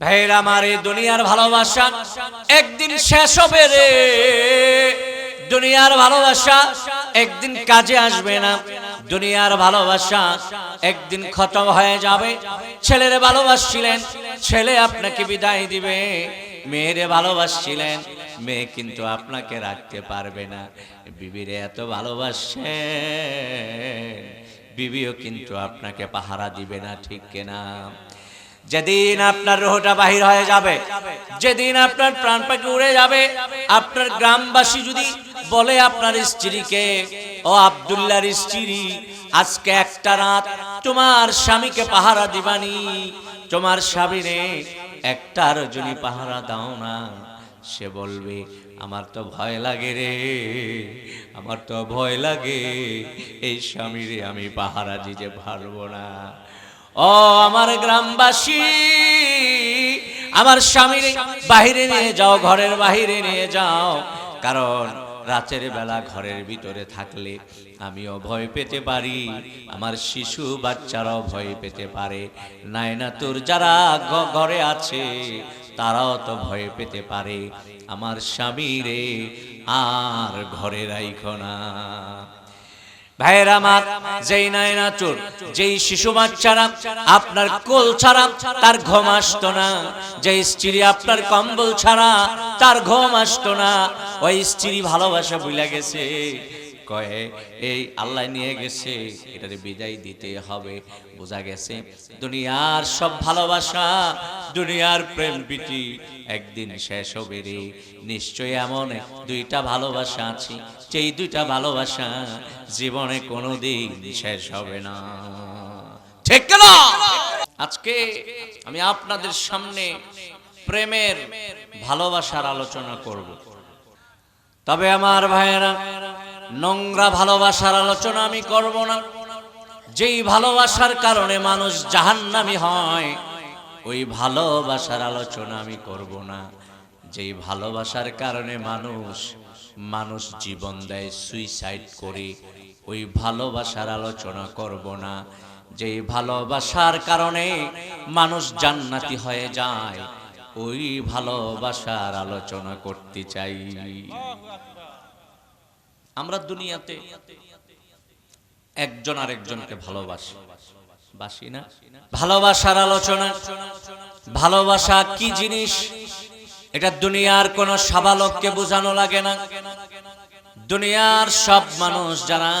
ভাইয়ের, আমার এই দুনিয়ার ভালোবাসা একদিন শেষ হবে রে। দুনিয়ার ভালোবাসা একদিন কাজে আসবে না। দুনিয়ার ভালোবাসা একদিন খতম হয়ে যাবে। ছেলের ভালোবাসছিলেন, ছেলে আপনাকে বিদায় দিবে। মেয়েরে ভালোবাসছিলেন, মেয়ে কিন্তু আপনাকে রাখতে পারবে না। বিবিরে এত ভালোবাসেন বিবিও কিন্তু আপনাকে পাহারা দিবে না, ঠিক কিনা? যেদিন আপনার রোহটা বাহির হয়ে যাবে, যেদিন আপনার প্রাণ পাখি উড়ে যাবে, আপনার গ্রামবাসী যদি বলে আপনার স্ত্রীকে, ও আবদুল্লার স্ত্রী, আজকে একটা রাত তোমার স্বামীকে পাহারা দিবানি, তোমার স্বামীরে একটার জন্য পাহারা দাও না, সে বলবে, আমার তো ভয় লাগে রে, আমার তো ভয় লাগে, এই স্বামীরে আমি পাহারা দিতে পারব না। ও আমার গ্রামবাসী, আমার স্বামীর বাহিরে নিয়ে যাও, ঘরের বাহিরে নিয়ে যাও। কারণ রাতের বেলা ঘরের ভিতরে থাকলে আমিও ভয় পেতে পারি, আমার শিশু বাচ্চারাও ভয় পেতে পারে। নাইনা তোর যারা ঘরে আছে, তারাও তো ভয় পেতে পারে। আমার স্বামীরে আর ঘরে রাইখো না। ভাইয়ের আমার, যেই নায়না চোর যেই শিশু বাচ্চারা আপনার কোল ছাড়া তার ঘুম আসতো না স্ত্রী আপনার কম্বল ছাড়া তার না, ওই স্ত্রী ভালোবাসা ভুলে গেছে। এই আল্লাহ নিয়ে গেছে বিদায় দিতে হবে। বোঝা গেছে, দুনিয়ার সব ভালোবাসা, দুনিয়ার প্রেম প্রীতি একদিন শেষ হবে রে। নিশ্চয় এমন দুইটা ভালোবাসা আছে। যেই দুইটা ভালোবাসা জীবনে কোনোদিন শেষ হবে না। ঠিক না? আজকে আমি আপনাদের সামনে প্রেমের ভালোবাসার আলোচনা করব। তবে আমার ভাইয়েরা, নোংরা ভালোবাসার আলোচনা আমি করব না। যেই ভালোবাসার কারণে মানুষ জাহান্নামি হয়, ওই ভালোবাসার আলোচনা আমি করব না। যেই ভালোবাসার কারণে মানুষ মানুষ জীবন দেয় সুইসাইড করে। ওই ভালোবাসার আলোচনা করব না। যে ভালোবাসার কারণে মানুষ জান্নাতি হয়ে যায়, ওই ভালোবাসার আলোচনা করতে চাই। আমরা দুনিয়াতে একজন আরেকজনকে ভালোবাসি। বাসি না? ভালোবাসার আলোচনা। ভালোবাসা কি জিনিস? এটা দুনিয়ার কোন সাবালককে বোঝানো লাগে না। দুনিয়ার সব মানুষ যারা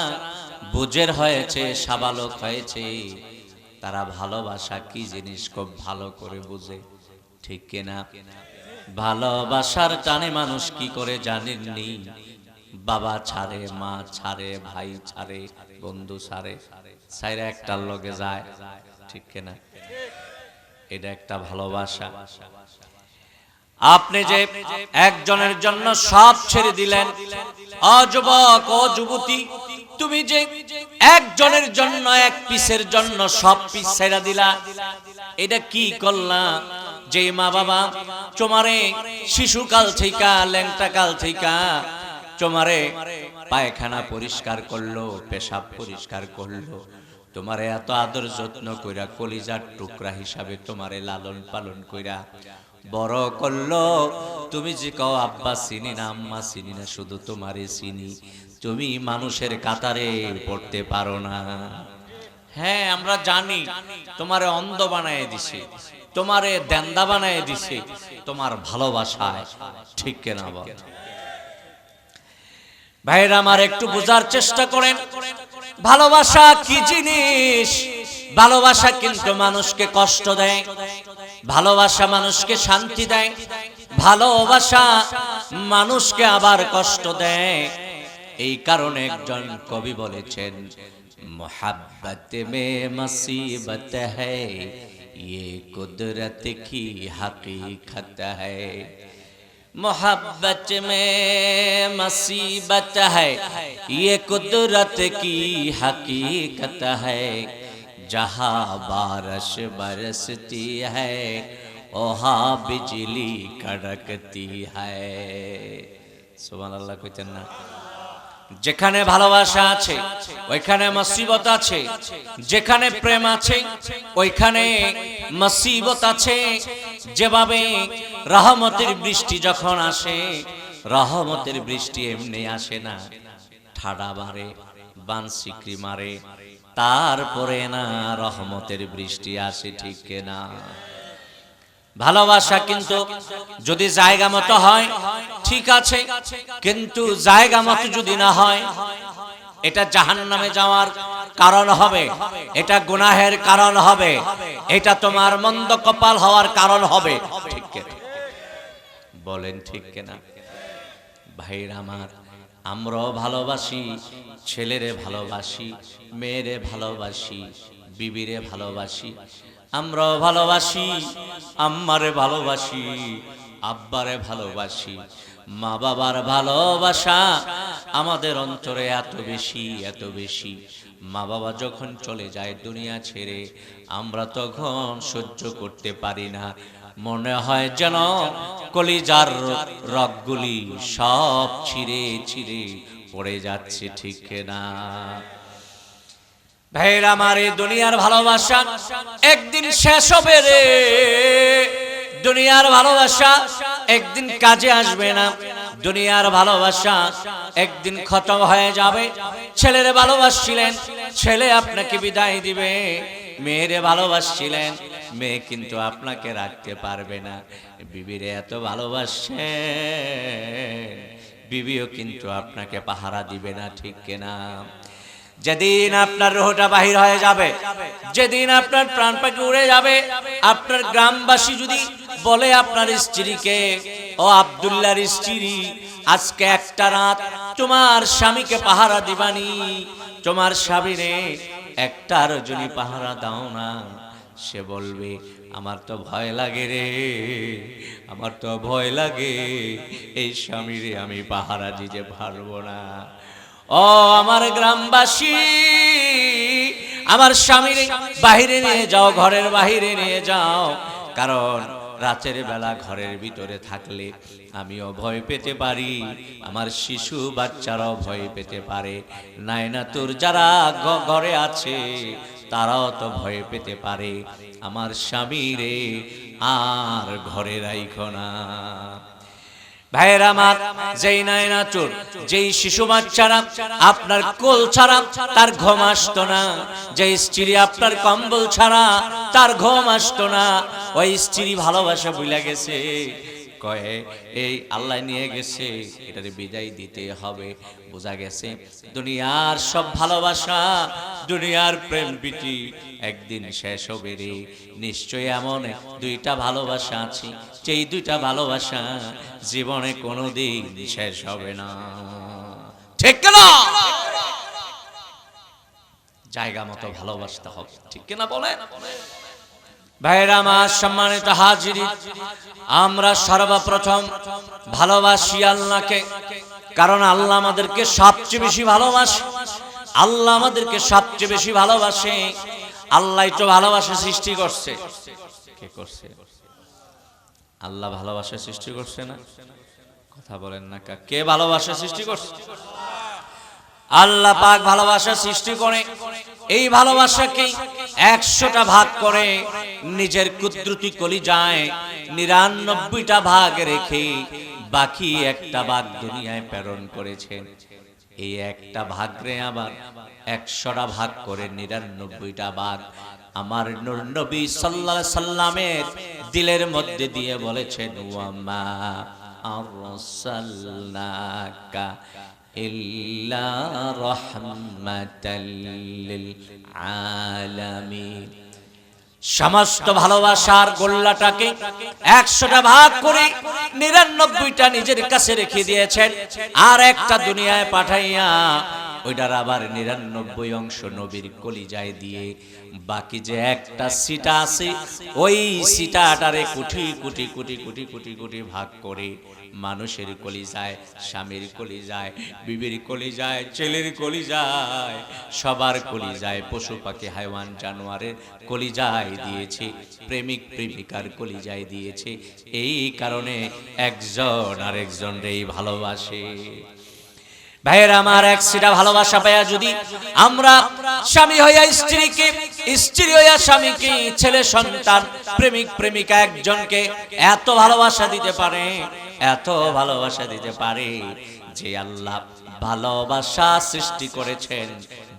বুঝের হয়েছে, সাবালক হয়েছে, তারা ভালোবাসা কি জিনিস খুব ভালো করে বুঝে? ঠিক কিনা? ভালোবাসার টানে মানুষ কি করে জানেননি? বাবা ছাড়ে, মা ছাড়ে, ভাই ছাড়ে, বন্ধু ছাড়ে, ছাইরা একটার লগে যায়। ঠিক কিনা? এটা একটা ভালোবাসা। আপনি যে একজনের জন্য সব ছেড়ে দিলেন, অযুবক ও যুবতী তুমি যে একজনের জন্য, এক পিসের জন্য সব পিস ছেড়ে দিলা, এটা কি করলা? যে মা বাবা, তোমারে শিশুকাল থেকে ল্যাংটা কাল থেকে তোমারে পায়খানা পরিষ্কার করল, পেশাব পরিষ্কার করল, তোমারে এত আদর যত্ন কইরা, কলিজার টুকরা হিসাবে তোমারে লালন পালন কইরা বড় করল, তুমি যে কও, আব্বা চিনি না, আম্মা চিনি না, শুধু তোমারে চিনি। তুমি মানুষের কাতারে পড়তে পারো না। হ্যাঁ আমরা জানি, তোমারে অন্ধ বানায় দিছে, তোমারে দেন্দা বানায় দিছে, তোমার ভালোবাসায়। ঠিক কেনা বল? ভাইরা, আমার একটু বোঝার চেষ্টা করেন, ভালোবাসা কি জিনিস? ভালোবাসা কিন্তু মানুষকে কষ্ট দেয়। ভালোবাসা মানুষকে শান্তি দেয় ভালোবাসা মানুষকে আবার কষ্ট দেয় এই কারণে একজন কবি বলেছেন মোহাব্বত মে মুসিবত হ্যায় ये कुदरत की हकीकत है मोहब्बत में मुसीबत है ये कुदरत की हकीकत है जहाँ बारिश बरसती है वहाँ बिजली कड़कती है सुबह अल्लाह को चन्ना যেখানে ভালোবাসা আছে ওইখানে মুসিবত আছে যেখানে প্রেম আছে ওইখানে মুসিবত আছে যেভাবে রহমতের বৃষ্টি যখন আসে রহমতের বৃষ্টি এমনি আসে না ঠাডা মারে বানসিক্রি মারে তারপরে না রহমতের বৃষ্টি আসে, ঠিক না ভালোবাসা কিন্তু যদি জায়গা মতো হয়, ঠিক আছে। কিন্তু জায়গা মতো যদি না হয়, এটা জাহান নামে যাওয়ার কারণ হবে, এটা গুনাহের কারণ হবে, এটা তোমার মন্দ কপাল হওয়ার কারণ হবে, ঠিক বলেন, ঠিক কিনা? ভাইরা আমার আমরাও ভালোবাসি, ছেলেরে ভালোবাসি, মেয়েরে ভালোবাসি, বিবিরে ভালোবাসি। আমরাও ভালোবাসি, আম্মারে ভালোবাসি, আব্বারে ভালোবাসি। মা বাবার ভালোবাসা আমাদের অন্তরে এত বেশি এত বেশি। মা বাবা যখন চলে যায় দুনিয়া ছেড়ে, আমরা তখন সহ্য করতে পারি না। মনে হয় যেন কলিজার রগগুলি সব ছিঁড়ে ছিঁড়ে পড়ে যাচ্ছে, ঠিক না? ভাইয়ের আমার দুনিয়ার ভালোবাসা একদিন শেষ হবে রে। দুনিয়ার ভালোবাসা একদিন কাজে আসবে না। দুনিয়ার ভালোবাসা একদিন খতম হয়ে যাবে। ছেলেরে ভালোবাসছিলেন, ছেলে আপনাকে বিদায় দিবে। মেয়েরে ভালোবাসছিলেন মেয়ে কিন্তু আপনাকে রাখতে পারবে না। বিবিরে এত ভালোবাসে, বিবিও কিন্তু আপনাকে পাহারা দিবে না, ঠিক কেনা? যেদিন আপনার রোহটা বাহির হয়ে যাবে, যেদিন আপনার প্রাণ পাখি উড়ে যাবে, আপনার গ্রামবাসী যদি বলে আপনার স্ত্রীকে, ও আবদুল্লার স্ত্রী, আজকে একটা রাত তোমার স্বামীকে পাহারা দিবানি, তোমার স্বামীরে একটার জন্য পাহারা দাও না সে বলবে, আমার তো ভয় লাগে রে, আমার তো ভয় লাগে, এই স্বামীরে আমি পাহারা দিতে পারব না। ও আমার গ্রামবাসী, আমার স্বামীর বাহিরে নিয়ে যাও, ঘরের বাহিরে নিয়ে যাও, কারণ রাতের বেলা ঘরের ভিতরে থাকলে আমিও ভয় পেতে পারি, আমার শিশু বাচ্চারাও ভয় পেতে পারে। নাইনা তোর যারা ঘরে আছে তারাও তো ভয় পেতে পারে। আমার স্বামীরে আর ঘরে রাইখো না। ভাইয়ের আমার, যেই নায়না চোর, যেই শিশু বাচ্চারা আপনার কোল ছাড়া তার ঘুম আসতো না, যেই স্ত্রী আপনার কম্বল ছাড়া তার ঘুম আসতো না, ওই স্ত্রী ভালোবাসা ভুলে গেছে। কয়ে, এই আল্লাহ নিয়ে গেছে, এটারে বিদায় দিতে হবে। বোঝা গেছে, দুনিয়ার সব ভালোবাসা, দুনিয়ার প্রেম প্রীতি একদিন শেষ হবে রে। নিশ্চয় এমন দুইটা ভালোবাসা আছে, যেই দুইটা ভালোবাসা জীবনে কোনোদিন শেষ হবে না। ঠিক না জায়গা মতো ভালোবাসতে হবে। ঠিক কিনা বলে ভাইরা আমার সম্মানিত হাজিরি, আমরা সর্বপ্রথম ভালোবাসি আল্লাহকে, কারণ আল্লাহ আমাদেরকে সবচেয়ে বেশি ভালোবাসে। আল্লাহ আমাদেরকে সবচেয়ে বেশি ভালোবাসে। আল্লাহ তো ভালোবাসা সৃষ্টি করছে। কে করছে? আল্লাহ ভালোবাসা সৃষ্টি করছে না? কথা বলেন না কা ভালোবাসা সৃষ্টি করছে? আল্লাহ পাক ভালোবাসা সৃষ্টি করে। এই ভালোবাসাকে একশোটা ভাগ করে নিজের কুদ্রুতি কলি যায় নিরানব্বইটা ভাগ রেখে বাকি একটা ভাগ দুনিয়ায় প্রেরণ করেছেন এই একটা ভাগ রে আবার একশোটা ভাগ করে নিরানব্বইটা ভাগ আমার নবী আলাইহি সাল্লামের দিলের মধ্যে দিয়ে বলেছেন ওয়ামা আরসালনাকা রাহমাতাল লিল আলামিন সমস্ত ভালোবাসার গোল্লাটাকে একশোটা ভাগ করে নিরানব্বইটা নিজের কাছে রেখে দিয়েছেন। আর একটা দুনিয়ায় পাঠাইয়া ওইটার আবার নিরানব্বই অংশ নবীর কলিজায় দিয়ে বাকি যে একটা সিটা আছে, ওই সিটাটারে কুটি কুটি কুটি কুটি কুটি কুটি ভাগ করে মানুষের কলি যায় স্বামীর কলি যায় বিবির কলি যায় ছেলের কলি যায় সবার কলি যায় পশু পাখি, হাইওয়ান, জানোয়ারের কলি যায় দিয়েছে, প্রেমিক, প্রেমিকার কলি যায় দিয়েছে। এই কারণে একজন আর একজন রেই ভালোবাসে। ভাইয়ের, আমার এক সিটা ভালোবাসা পাইয়া যদি আমরা স্বামী হইয়া স্ত্রীকে, স্ত্রী হইয়া স্বামীকে, ছেলে সন্তান, প্রেমিক, প্রেমিকা একজনকে এত ভালোবাসা দিতে পারে এত ভালোবাসা দিতে পারে যে আল্লাহ ভালোবাসা সৃষ্টি করেছেন।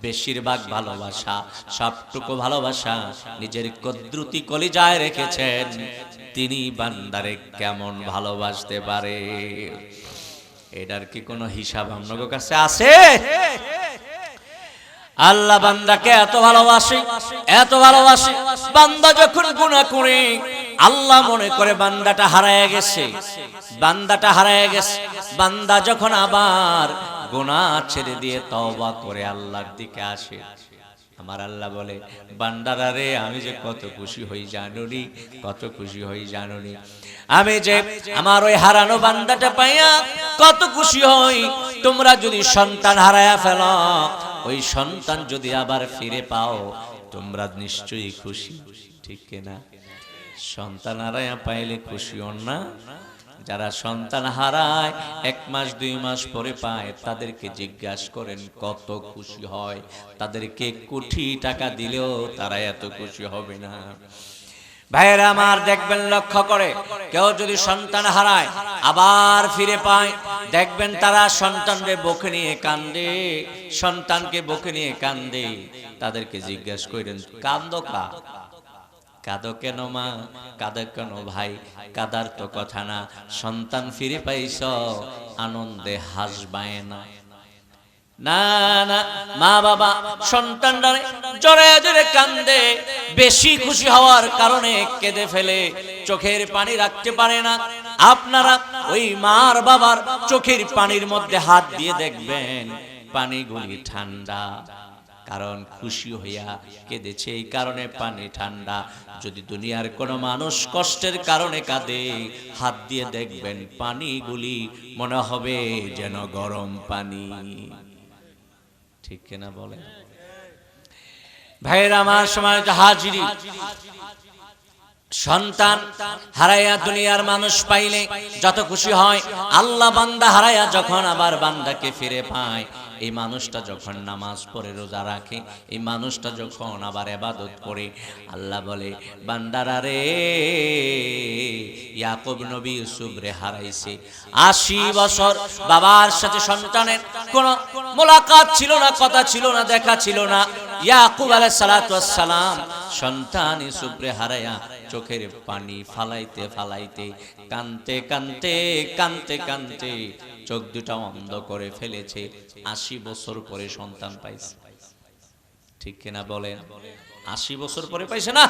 বেশিরভাগ ভালোবাসা, সবটুকু ভালোবাসা নিজের কদ্রুতি কলিজায় রেখেছেন। তিনি বান্দারে কেমন ভালোবাসতে পারে? এটার কি কোনো হিসাব আপনার কাছে আছে? আল্লাহ বান্দাকে এত ভালোবাসে এত ভালোবাসে, বান্দা যখন গুনাহ করে আল্লাহ মনে করে বান্দাটা হারায় গেছে। বান্দাটা হারায় গেছে। বান্দা যখন আবার গোনা ছেড়ে দিয়ে তওবা করে আল্লাহর দিকে আসে, আমার আল্লাহ বলে, বান্দারা রে, আমি যে কত খুশি হই জানুনি, কত খুশি হই জানুনি। আমি যে আমার ওই হারানো বান্দাটা পাইয়া কত খুশি হই। তোমরা যদি সন্তান হারায়া ফেল, ওই সন্তান যদি আবার ফিরে পাও, তোমরা নিশ্চয়ই খুশি। ঠিক কিনা? সন্তান হারায়া পাইলে খুশি হন না। যারা সন্তান হারায়, এক মাস, দুই মাস পরে পায়, তাদেরকে জিজ্ঞাসা করেন, কত খুশি হয়? তাদেরকে কোটি টাকা দিলেও তারা এত খুশি হবে না। ভাইয়েরা আমার, দেখবেন লক্ষ্য করে, কেউ যদি সন্তান হারায়, আবার ফিরে পায়। দেখবেন তারা সন্তানকে বকে নিয়ে কান্দে, সন্তানকে বকে নিয়ে কান্দে। তাদেরকে জিজ্ঞাসা করেন, কান্দ কা? কাঁদো কেন মা? কাঁদো কেন ভাই? কাদার তো কথা না। সন্তান ফিরে পাইছ, আনন্দে হাসবায় না। মা বাবা সন্তানরা জোরে জোরে কান্দে, বেশি খুশি হওয়ার কারণে কেঁদে ফেলে। চোখের পানি রাখতে পারে না। আপনারা ওই মার বাবার চোখের পানির মধ্যে হাত দিয়ে দেখবেন, পানিগুলি ঠান্ডা। কারণ খুশি হইয়া কেঁদেছে এই কারণে পানি ঠান্ডা। যদি দুনিয়ার কোনো মানুষ কষ্টের কারণে কাঁদে, হাত দিয়ে দেখবেন পানিগুলি মনে হবে যেন গরম পানি। ঠিক কিনা বলে ভাইয়ের, আমার সময় হাজিরি। সন্তান হারাইয়া দুনিয়ার মানুষ পাইলে যত খুশি হয়, আল্লাহ বান্দা হারাইয়া যখন আবার বান্দাকে ফিরে পায় এই মানুষটা যখন নামাজ পড়ে, রোজা রাখে, এই মানুষটা যখন আবার এবাদত করে, আল্লাহ বলে, বান্দারা রে, ইয়াকুব নবী ইউসুফ রে হারাইছে। আশি বছর বাবার সাথে সন্তানের কোন মোলাকাত ছিল না, কথা ছিল না, দেখা ছিল না। ইয়াকুব আলাইহিস সালাম সন্তান ইউসুফ রে হারাইয়া চোখের পানি ফালাইতে ফালাইতে, কানতে কানতে কানতে কানতে চোখ দুটা অন্ধ করে ফেলেছে। আশি বছর পরে সন্তান পাইছে। ঠিক কিনা বলেন? আশি বছর পরে পাইছে না?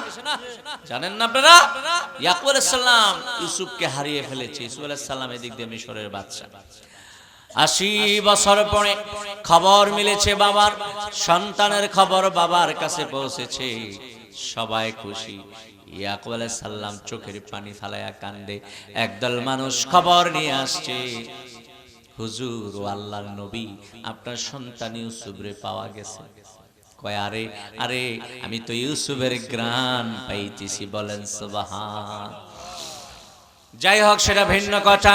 জানেন না আপনারা? ইয়াকুব সালাম ইউসুফকে হারিয়ে ফেলেছে। ইউসুফ সালাম এদিক দিয়ে মিশরের বাচ্চা আশি বছর পরে খবর মিলেছে বাবার, সন্তানের খবর বাবার কাছে পৌঁছেছে। সবাই খুশি। ইয়াকুব চোখের পানি ফালায়া কান্দে। একদল মানুষ খবর নিয়ে আসছে, হুজুর ও আল্লাহর নবী, আপনার সন্তান ইউসুফরে পাওয়া গেছে। কয়, আরে আরে, আমি তো ইউসুফের গ্রান পাইতেছি, বলেন যাই হোক, সেটা ভিন্ন কথা।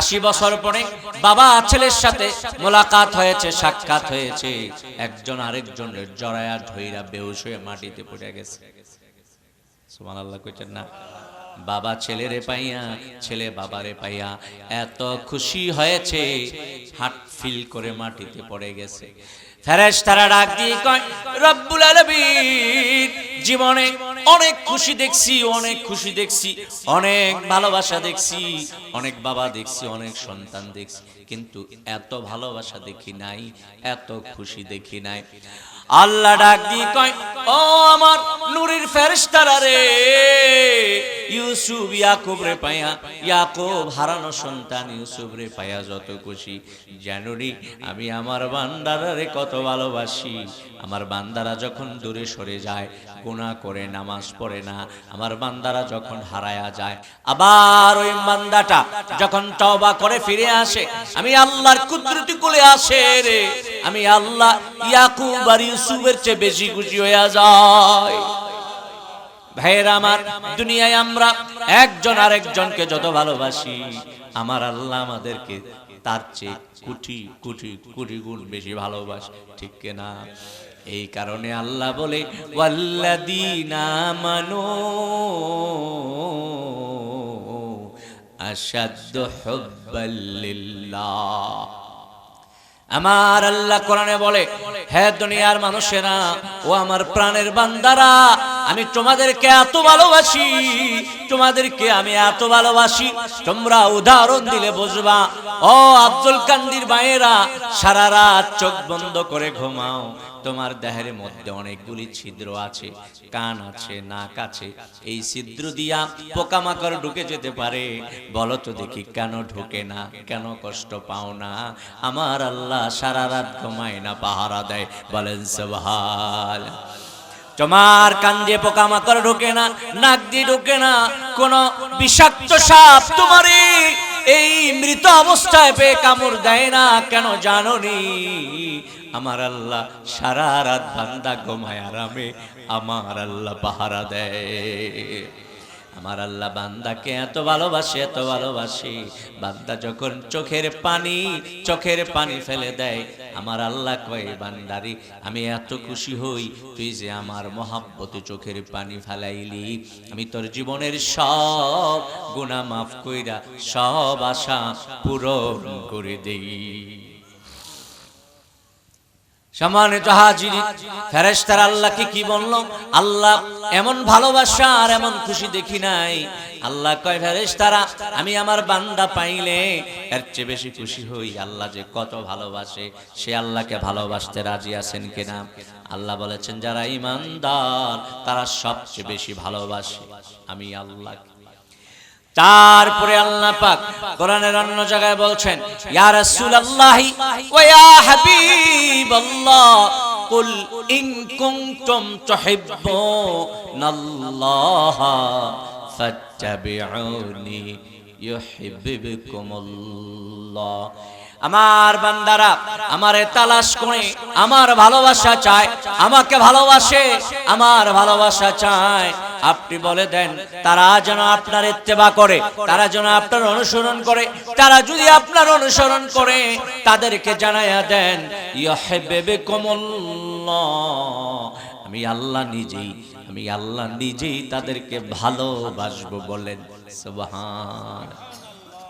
আশি বছর পরে বাবা ছেলের সাথে মোলাকাত হয়েছে, সাক্ষাৎ হয়েছে। একজন আরেকজনের জড়ায়া ধইরা বেহুশ হয়ে মাটিতে পড়ে গেছে। সুমান আল্লাহ কইছেন না। বাবা ছেলেরে পাইয়া, ছেলে বাবা রে পাইয়া এত খুশি হয়েছে, হাট ফিল করে মাটিতে পড়ে গেছে। ফেরেশ তারা ডাক দিয়ে কয়, রব্বুল আলামিন, জীবনে অনেক খুশি দেখছি, অনেক খুশি দেখছি, অনেক ভালোবাসা দেখছি, অনেক বাবা দেখছি, অনেক সন্তান দেখছি, কিন্তু এত ভালোবাসা দেখি নাই, এত খুশি দেখি নাই। আল্লাহ ডাক দিয়ে কয়, ও আমার নূরের ফেরেশতারা রে, ইউসুফ ইয়াকুব রে পায়া, ইয়াকুব হারানো সন্তান ইউসুফ রে পায়া যত খুশি। জানুরি, আমি আমার বান্দারারে কত ভালোবাসি আমার বান্দারা যখন দূরে সরে যায়, গুনাহ করে, নামাজ পড়ে না, আমার বান্দারা যখন হারায়া যায়, আবার ওই বান্দাটা যখন তওবা করে ফিরে আসে, আমি আল্লাহর কুদরতি কোলে আসে রে, আমি আল্লাহ ইয়াকুব আর ইউসুফের চেয়ে বেশি খুশি হইয়া যায় ভাইয়ের আমার, দুনিয়ায় আমরা একজন আরেকজনকে যত ভালোবাসি, আমার আল্লাহ আমাদেরকে তার চেয়ে কোটি কোটি কোটি গুণ বেশি ভালোবাসে, ঠিক কিনা? এই কারণে আল্লাহ বলে ওয়াল্লাদিনা মানো আসাদ্দ হুব্বাল্লিল্লাহ আমার আল্লাহ কোরআনে বলে, হে দুনিয়ার মানুষেরা ও আমার প্রাণের বান্দারা আমি তোমাদেরকে এত ভালোবাসি, তোমাদেরকে আমি এত ভালোবাসি। তোমরা উদাহরণ দিলে বুঝবা, ও আব্দুল কান্দির মায়েরা সারা রাত চোখ বন্ধ করে ঘুমাও। তোমার দেহের মধ্যে অনেকগুলি ছিদ্র আছে, কান আছে, নাক আছে। এই ছিদ্র দিয়া পোকামাকড় ঢুকে যেতে পারে। বলো তো দেখি কেন ঢুকে না, কেন কষ্ট পাও না? আমার আল্লাহ সারা রাত ঘুমায় না, পাহারা দেয়। বলেন সবহাল তোমার কান দিয়ে পোকামাকড় ঢোকে না, নাক দিয়ে ঢোকে না, কোন বিষাক্ত সাপ তোমার এই- মৃত অবস্থায় পেয়ে কামড় দেয় না, কেন জাননি? আমার আল্লাহ সারা রাত বান্দা ঘুমায় আরামে, আমার আল্লাহ পাহারা দেয়। আমার আল্লাহ বান্দাকে এত ভালোবাসে, এত ভালোবাসি। বান্দা যখন চোখের পানি চোখের পানি ফেলে দেয়, আমার আল্লাহ কয়, বান্দারি, আমি এত খুশি হই, তুই যে আমার মহাব্বতে চোখের পানি ফেলাইলি। আমি তোর জীবনের সব গুণা মাফ কইরা, সব আশা পূরণ করে দেই। সম্মানিত হাজিরি ফেরেশতার আল্লাহকে কি বলল? আল্লাহ এমন ভালোবাসা আর এমন খুশি দেখি নাই। আল্লাহ কয়, ফেরেশতারা, আমি আমার বান্দা পাইলে এর চেয়ে বেশি খুশি হই। আল্লাহ যে কত ভালোবাসে, সে আল্লাহকে ভালোবাসতে রাজি আছেন কিনা? আল্লাহ বলেছেন, যারা ইমানদার তারা সবচেয়ে বেশি ভালোবাসে। আমি আল্লাহ তারপরে আল্লাহ পাক কোরআনের অন্য জায়গায় বলছেন, ইয়া রাসূলুল্লাহি ওয়া ইয়া হাবিবাল্লাহ, কুল ইন কুনতুম তুহিব্বুনাল্লাহ ফাত্তাবিউনি ইউহিব্বুকুমুল্লাহ। আমার বান্দারা, আমারে তালাশ করে, আমার ভালোবাসা চায়, আমাকে ভালোবাসে, আমার ভালোবাসা চায়। আপনি বলে দেন, তারা যেন আপনার ইত্তেবা করে, তারা যেন আপনার অনুসরণ করে, তারা যদি আপনার অনুসরণ করে, তাদেরকে জানাইয়া দেন ইয়হেবেকুমুল্লাহ আমি আল্লাহ নিজেই, আমি আল্লাহ নিজেই তাদেরকে ভালোবাসবো বলেন, সুবহান।